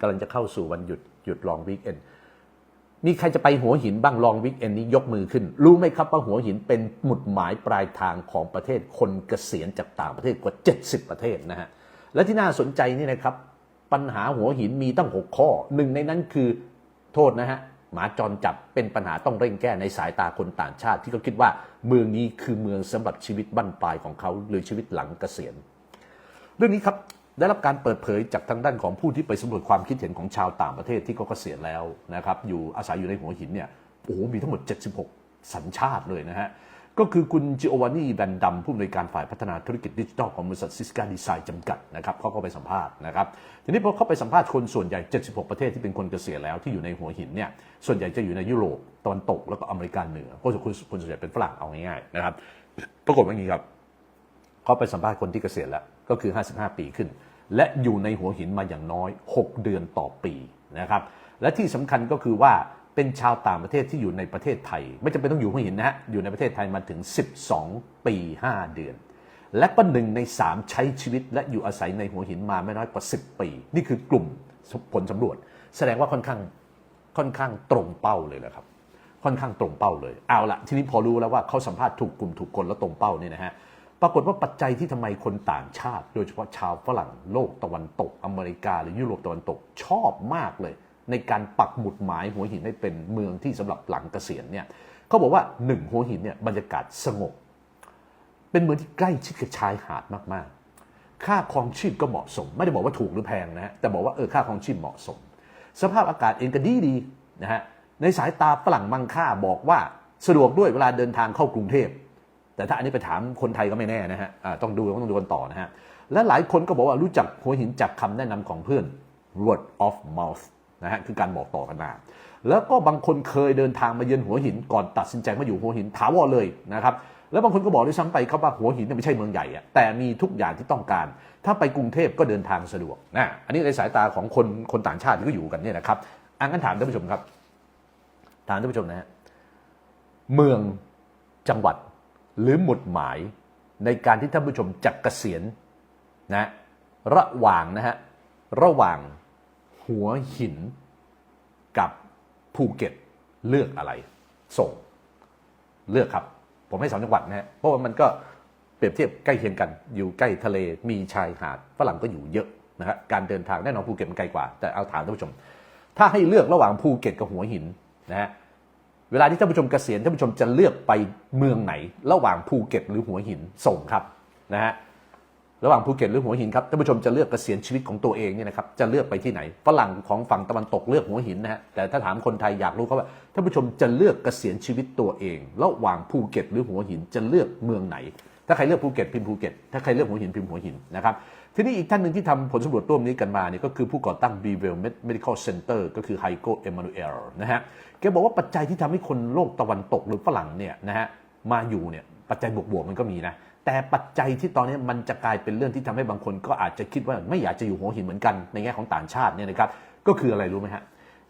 กำลังจะเข้าสู่วันหยุดหยุดลองวีคเอนมีใครจะไปหัวหินบ้างลองวีคเอนนี้ยกมือขึ้น รู้ไหมครับว่าหัวหินเป็นหมุดหมายปลายทางของประเทศคนเกษียณจากต่างประเทศกว่า 70 ประเทศนะฮะและที่น่าสนใจนี่นะครับ ปัญหาหัวหินมีตั้ง 6 ข้อหนึ่งในนั้นคือโทษนะฮะหมาจรจับเป็นปัญหาต้องเร่งแก้ในสายตาคนต่างชาติ ที่เขาคิดว่าเมืองนี้คือเมืองสำหรับชีวิตบั้นปลายของเขาหรือชีวิตหลังเกษียณ เรื่องนี้ครับ ได้รับการเปิดเผยจากทางด้านของผู้ที่ไปสำรวจความคิดเห็นของชาวต่างประเทศที่เขาเกษียณแล้วนะครับอยู่อาศัยอยู่ในหัวหินเนี่ยโอ้โหมีทั้งหมด 76 สัญชาติเลยนะฮะก็คือคุณจิโอวานีแบนดัมผู้อำนวยการฝ่ายพัฒนาธุรกิจดิจิทัลของบริษัทซิสกาดีไซน์จำกัดนะครับเขาก็ไปสัมภาษณ์นะครับทีนี้พอเขาไปสัมภาษณ์คนส่วนใหญ่ 76 ประเทศที่เป็นคนเกษียณแล้วที่อยู่ในหัวหินเนี่ยส่วนใหญ่จะอยู่ในยุโรปตะวันตกแล้วก็อเมริกาเหนือก็คือคนคนส่วนใหญ่เป็นฝรั่งเอาง่ายๆนะครับปรากฏว่าอย่างนี้ครับ เขาไปสัมภาษณ์คนที่เกษียณแล้ว ก็คือ 55 ปีขึ้น และอยู่ในหัวหินมาอย่างน้อย 6 เดือนต่อปีนะครับและที่สำคัญก็คือว่าเป็นชาวต่างประเทศที่อยู่ในประเทศไทย ไม่จำเป็นต้องอยู่หัวหินนะฮะอยู่ในประเทศไทยมาถึง 12 ปี 5 เดือน และก็หนึ่งใน 3 ใช้ชีวิต และอยู่อาศัยในหัวหินมาไม่น้อยกว่า 10 ปี นี่คือกลุ่มผลสำรวจ แสดงว่าค่อนข้างค่อนข้างตรงเป้าเลยแหละครับค่อนข้างตรงเป้าเลย เอาละทีนี้พอรู้แล้วว่าเขาสัมภาษณ์ถูกกลุ่มถูกคนแล้วตรงเป้าเนี่ยนะฮะ ปรากฏว่าปัจจัยที่ทำไมคนต่างชาติ โดยเฉพาะชาวฝรั่งโลกตะวันตกอเมริกา หรือยุโรปตะวันตกชอบมากเลย ในการปักหมุดหมายหัวหินให้เป็นเมืองที่สำหรับหลังเกษียณเนี่ยเขาบอกว่าหนึ่งหัวหินเนี่ยบรรยากาศสงบ เป็นเมืองที่ใกล้ชิดกับชายหาดมากๆ ค่าครองชีพก็เหมาะสม ไม่ได้บอกว่าถูกหรือแพงนะแต่บอกว่าเออค่าครองชีพเหมาะสม สภาพอากาศเองก็ดีดีนะฮะในสายตาฝรั่งมังค่าบอกว่าสะดวกด้วยเวลาเดินทางเข้ากรุงเทพ แต่ถ้าอันนี้ไปถามคนไทยก็ไม่แน่นะฮะต้องดูต้องดูกันต่อนะฮะและหลายคนก็บอกว่ารู้จักหัวหินจากคำแนะนำของเพื่อน word of mouth นะฮะคือการบอกต่อกันมาแล้วก็บางคนเคยเดินทางมาเยือนหัวหินก่อนตัดสินใจมาอยู่หัวหินถาวรเลยนะครับแล้วบางคนก็บอกด้วยซ้ำไปครับว่าหัวหินเนี่ยไม่ใช่เมืองใหญ่อะแต่มีทุกอย่างที่ต้องการ ถ้าไปกรุงเทพก็เดินทางสะดวกนะอันนี้ในสายตาของคนคนต่างชาติที่ก็อยู่กันเนี่ยนะครับอังั้นถามท่านผู้ชมครับ ถามท่านผู้ชมนะฮะเมืองจังหวัด หรือหมุดหมายในการที่ท่านผู้ชมจะเกษียณนะระหว่างนะฮะระหว่างหัวหินกับภูเก็ตเลือกอะไร ส่งเลือกครับ ผมให้สองจังหวัดนะฮะเพราะว่ามันก็เปรียบเทียบใกล้เคียงกัน อยู่ใกล้ทะเลมีชายหาดฝรั่งก็อยู่เยอะนะฮะการเดินทางแน่นอนภูเก็ตมันไกลกว่า แต่เอาถามท่านผู้ชม ถ้าให้เลือกระหว่างภูเก็ตกับหัวหินนะฮะ เวลาที่ท่านผู้ชมเกษียณท่านผู้ชมจะเลือกไปเมืองไหน ระหว่างภูเก็ตหรือหัวหินส่งครับนะฮะระหว่างภูเก็ตหรือหัวหินครับท่านผู้ชมจะเลือกเกษียณชีวิตของตัวเองเนี่ยนะครับจะเลือกไปที่ไหนฝรั่งของฝั่งตะวันตกเลือกหัวหินนะฮะแต่ถ้าถามคนไทยอยากรู้เขาว่าท่านผู้ชมจะเลือกเกษียณชีวิตตัวเอง ระหว่างภูเก็ตหรือหัวหินจะเลือกเมืองไหน ถ้าใครเลือกภูเก็ตพิมพ์ภูเก็ต ถ้าใครเลือกหัวหินพิมพ์หัวหินนะครับ ทีนี้อีกท่านหนึ่งที่ทำผลสำรวจร่วมนี้กันมาเนี่ยก็คือผู้ก่อตั้ง b e w e l l Medical Center ก็คือไฮโกเอมานูเอลนะฮะ แกบอกว่าปัจจัยที่ทำให้คนโลกตะวันตกหรือฝรั่งเนี่ยนะฮะมาอยู่เนี่ยปัจจัยบวกๆมันก็มีนะแต่ปัจจัยที่ตอนนี้มันจะกลายเป็นเรื่องที่ทำให้บางคนก็อาจจะคิดว่าไม่อยากจะอยู่หัวหินเหมือนกันในแง่ของต่างชาติเนี่ยนะครับก็คืออะไรรู้ไหมฮะ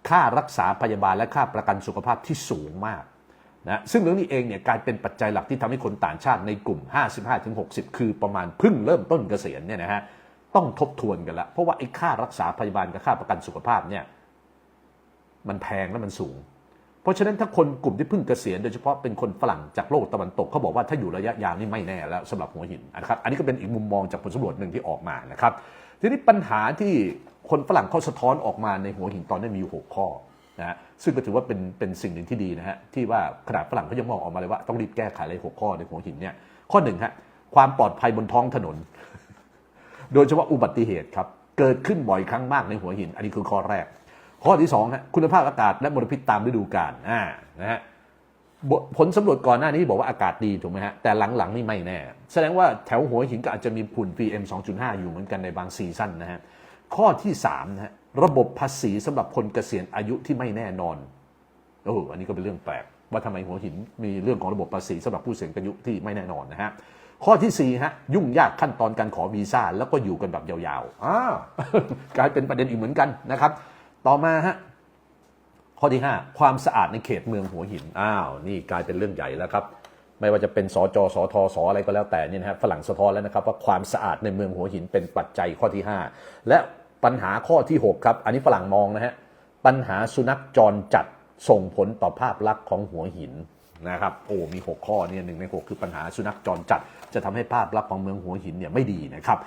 ค่ารักษาพยาบาลและค่าประกันสุขภาพที่สูงมาก นะซึ่งเรื่องนี้เองเนี่ยกลายเป็นปัจจัยหลักที่ทำให้คนต่างชาติในกลุ่ม 55-60 คือประมาณพิ่งเริ่มต้นเกษียณเนี่ยนะฮะต้องทบทวนกันละเพราะว่าไอ้ค่ารักษาพยาบาลกับค่าประกันสุขภาพเนี่ยมันแพงและมันสูง เพราะฉะนั้นถ้าคนกลุ่มที่เพิ่งเกษียณโดยเฉพาะเป็นคนฝรั่งจากโลกตะวันตกเขาบอกว่าถ้าอยู่ระยะยาวนี่ไม่แน่แล้วสำหรับหัวหินนะครับอันนี้ก็เป็นอีกมุมมองจากผลสำรวจหนึ่งที่ออกมานะครับทีนี้ปัญหาที่คนฝรั่งเขาสะท้อนออกมาในหัวหินตอนนี้มีอยู่หกข้อ นะฮะซึ่งก็ถือว่าเป็นเป็นสิ่งหนึ่งที่ดีนะฮะที่ว่าขนาดฝรั่งเขายังมองออกมาเลยว่าต้องรีบแก้ไขเลยหกข้อในหัวหินเนี่ยข้อหนึ่งฮะความปลอดภัยบนท้องถนน โดยเฉพาะอุบัติเหตุครับเกิดขึ้นบ่อยครั้งมากในหัวหิน อันนี้คือข้อแรก ข้อที่สองฮะคุณภาพอากาศและมลพิษตามฤดูกาลอ่านะฮะผลสำรวจก่อนหน้านี้บอกว่าอากาศดีถูกไหมฮะแต่หลังๆนี่ไม่แน่ แสดงว่าแถวหัวหินก็อาจจะมีฝุ่น PM 2.5 อยู่เหมือนกันในบางซีซั่นนะฮะข้อที่3นะฮะ ระบบภาษีสำหรับคนเกษียณอายุที่ไม่แน่นอนโอ้อันนี้ก็เป็นเรื่องแปลกว่าทำไมหัวหินมีเรื่องของระบบภาษีสำหรับผู้เสียอายุที่ไม่แน่นอนนะฮะข้อที่4ฮะยุ่งยากขั้นตอนการขอวีซ่าแล้วก็อยู่กันแบบยาวๆอ้าวกลายเป็นประเด็นอีกเหมือนกันนะครับ ต่อมาฮะข้อที่ 5 ความสะอาดในเขตเมืองหัวหินอ้าวนี่กลายเป็นเรื่องใหญ่แล้วครับ ไม่ว่าจะเป็นสจสทสอะไรก็แล้วแต่เนี่ยนะฮะฝรั่งสะท้อนแล้วนะครับว่าความสะอาดในเมืองหัวหินเป็นปัจจัยข้อที่ 5 และ ปัญหาข้อที่ 6 ครับ อันนี้ฝรั่งมองนะฮะ ปัญหาสุนัขจรจัดส่งผลต่อภาพลักษณ์ของหัวหินนะครับ โอ้ มี 6 ข้อเนี่ยหนึ่งใน 6 คือปัญหาสุนัขจรจัด จะทำให้ภาพลักษณ์ของเมืองหัวหินเนี่ยไม่ดีนะครับ